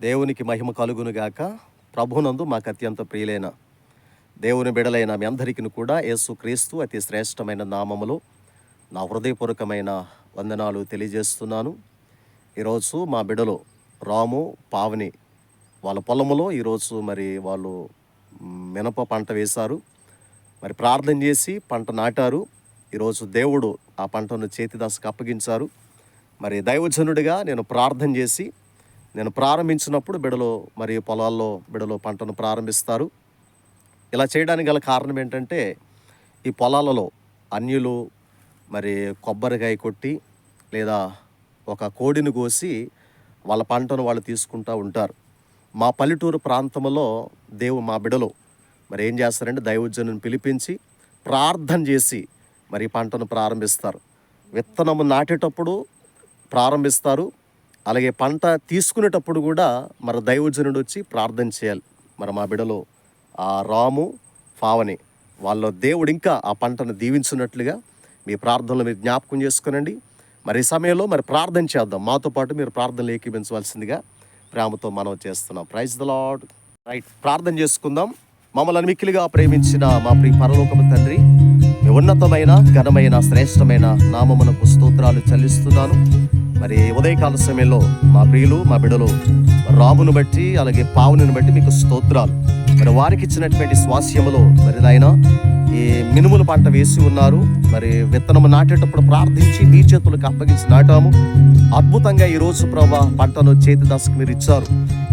దేవునికి మహిమ కలుగునుగాక ప్రభునందు మాకు అత్యంత ప్రియులైన దేవుని బిడలైన మీ అందరికీ కూడా యేసుక్రీస్తు అతి శ్రేష్టమైన నామములో నా హృదయపూర్వకమైన వందనాలు తెలియజేస్తున్నాను. ఈరోజు మా బిడలో రాము పావని వాళ్ళ పొలములో ఈరోజు మరి వాళ్ళు మినప పంట వేశారు. మరి ప్రార్థన చేసి పంట నాటారు. ఈరోజు దేవుడు ఆ పంటను చేతిదాసుకు అప్పగించారు. మరి దైవజనుడిగా నేను ప్రార్థన చేసి నేను ప్రారంభించినప్పుడు బిడలో మరి పొలాల్లో బిడలో పంటను ప్రారంభిస్తారు. ఇలా చేయడానికి గల కారణం ఏంటంటే ఈ పొలాలలో అన్యులు మరి కొబ్బరికాయ కొట్టి లేదా ఒక కోడిని కోసి వాళ్ళ పంటను వాళ్ళు తీసుకుంటూ ఉంటారు. మా పల్లెటూరు ప్రాంతంలో దేవు మా బిడలో మరి ఏం చేస్తారంటే దైవజనుని పిలిపించి ప్రార్థన చేసి మరి పంటను ప్రారంభిస్తారు. విత్తనము నాటేటప్పుడు ప్రారంభిస్తారు. అలాగే పంట తీసుకునేటప్పుడు కూడా మరి దైవజనుడు వచ్చి ప్రార్థన చేయాలి. మరి మా బిడలో ఆ రాము పావని వాళ్ళ దేవుడు ఇంకా ఆ పంటను దీవించినట్లుగా మీ ప్రార్థనలు మీరు జ్ఞాపకం చేసుకునండి. మరి ఈ సమయంలో మరి ప్రార్థన చేద్దాం. మాతో పాటు మీరు ప్రార్థనలు ఏకీపించవలసిందిగా ప్రేమతో మనం చేస్తున్నాం. ప్రైజ్ ద లాడ్ రైట్ ప్రార్థన చేసుకుందాం. మమ్మల్ని మిక్కిలిగా ప్రేమించిన మా ప్రియ పరలోకము తండ్రి మీ ఉన్నతమైన ఘనమైన శ్రేష్టమైన నామమునకు స్తోత్రాలు చెల్లిస్తున్నాను. మరి ఉదయకాల సమయంలో మా ప్రియులు మా బిడలు రామును బట్టి అలాగే పావుని బట్టి మీకు స్తోత్రాలు. మరి వారికి ఇచ్చినటువంటి స్వాస్యములో మరి నాయన ఈ మినుముల పంట వేసి ఉన్నారు. మరి విత్తనము నాటేటప్పుడు ప్రార్థించి మీ చేతులకు అప్పగించి నాటాము. అద్భుతంగా ఈ రోజు ప్రభా పంటను చేతి దశకు మీరు ఇచ్చారు.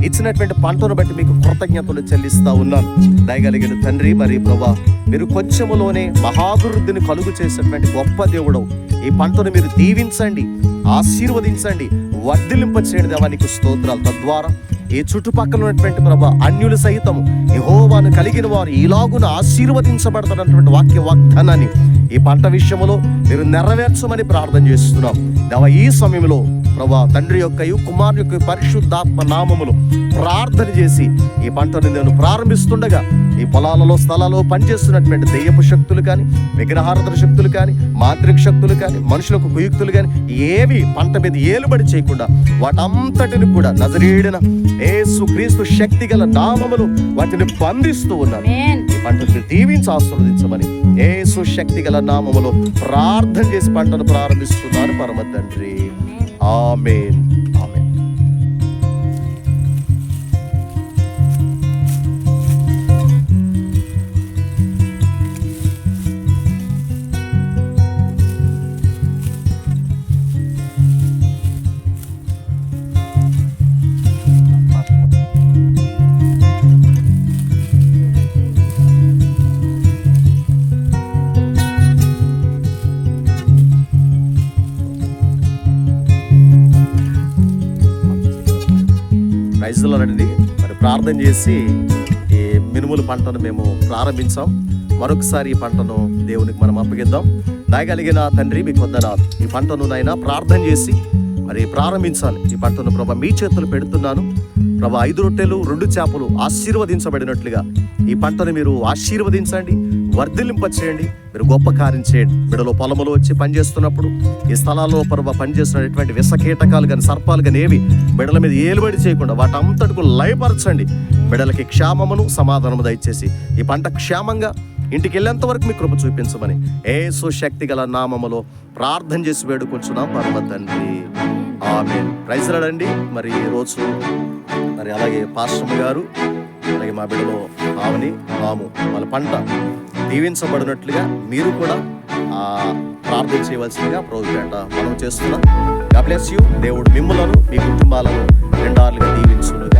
ఇచ్చినటువంటి పంటను బట్టి మీకు కృతజ్ఞతలు చెల్లిస్తా ఉన్నాను. దయగలిగిన తండ్రి మరి ప్రభా మీరు కొంచెములోనే మహాభివృద్ధిని కలుగు చేసినటువంటి గొప్ప దేవుడు ఈ పంటను మీరు దీవించండి ఆశీర్వదించండి వర్ధిలింప చేయడం దేవానికి స్తోత్రాలు. తద్వారా ఈ చుట్టుపక్కల ఉన్నటువంటి ప్రభ అన్యులు సైతం యహోవాను కలిగిన వారు ఇలాగున ఆశీర్వదించబడతారన్నటువంటి వాక్య వాగ్దానాన్ని ఈ పంట విషయంలో మీరు నెరవేర్చమని ప్రార్థన చేస్తున్నాం. దేవ ఈ సమయంలో ప్రభా తండ్రి యొక్క కుమారు యొక్క పరిశుద్ధాత్మ నామములు ప్రార్థన చేసి ఈ పంటను నేను ప్రారంభిస్తుండగా ఈ పొలాలలో స్థలాల్లో పనిచేస్తున్నటువంటి దెయ్యపు శక్తులు కానీ విగ్రహారాధన శక్తులు కానీ మాంత్రిక శక్తులు కానీ మనుషులకు కుయుక్తులు కానీ ఏవి పంట మీద ఏలుబడి చేయకుండా వాటంతటిని కూడా నజరేడిన ఏసు క్రీస్తు శక్తి గల నామములు వాటిని బంధిస్తూ ఉన్నాను. ఈ పంటను దీవించి ఆస్వాదించమని ఏసు శక్తి గల నామములో ప్రార్థన చేసి పంటను ప్రారంభిస్తున్నాను. పరమ తండ్రి. ఆమేన్ రైతులండి మరి ప్రార్థన చేసి ఈ మినుములు పంటను మేము ప్రారంభించాం. మరొకసారి ఈ పంటను దేవునికి మనం అప్పగిద్దాం. దాయగలిగిన తండ్రి మీకు వందనాలు ఈ పంటను నైనా ప్రార్థన చేసి మరి ప్రారంభించాలి. ఈ పంటను ప్రభా మీ చేతులు పెడుతున్నాను. ప్రభా ఐదు రొట్టెలు రెండు చేపలు ఆశీర్వదించబడినట్లుగా ఈ పంటను మీరు ఆశీర్వదించండి వర్ధిలింప చేయండి మీరు గొప్ప కార్యం చేయండి. బిడలో పొలములో వచ్చి పనిచేస్తున్నప్పుడు ఈ స్థలాల్లో పర్వ పనిచేస్తున్నటువంటి విష కీటకాలు కానీ సర్పాలు కానీ ఏవి బిడల మీద ఏలుబడి చేయకుండా వాటంతటికు లయపరచండి. బిడలకి క్షేమమును సమాధానము దయచేసి ఈ పంట క్షేమంగా ఇంటికి వెళ్ళేంత వరకు మీ కృప చూపించమని ఏ శక్తి గల నామములో ప్రార్థన చేసి వేడుకొంచున్నాం పరమ తండ్రి ఆమె ప్రైజ్లాడండి మరి ఈరోజు రోజు మరి అలాగే పాశ్రమ గారు అలాగే మా బిడ్డలో ఆమెని రాము వాళ్ళ పంట దీవించబడినట్లుగా మీరు కూడా ప్రార్థన చేయవలసిందిగా ప్రభుపేట మనం చేస్తున్నాం. God bless దేవుడు మిమ్మలను మీ కుటుంబాలను రెండార్లుగా దీవించును.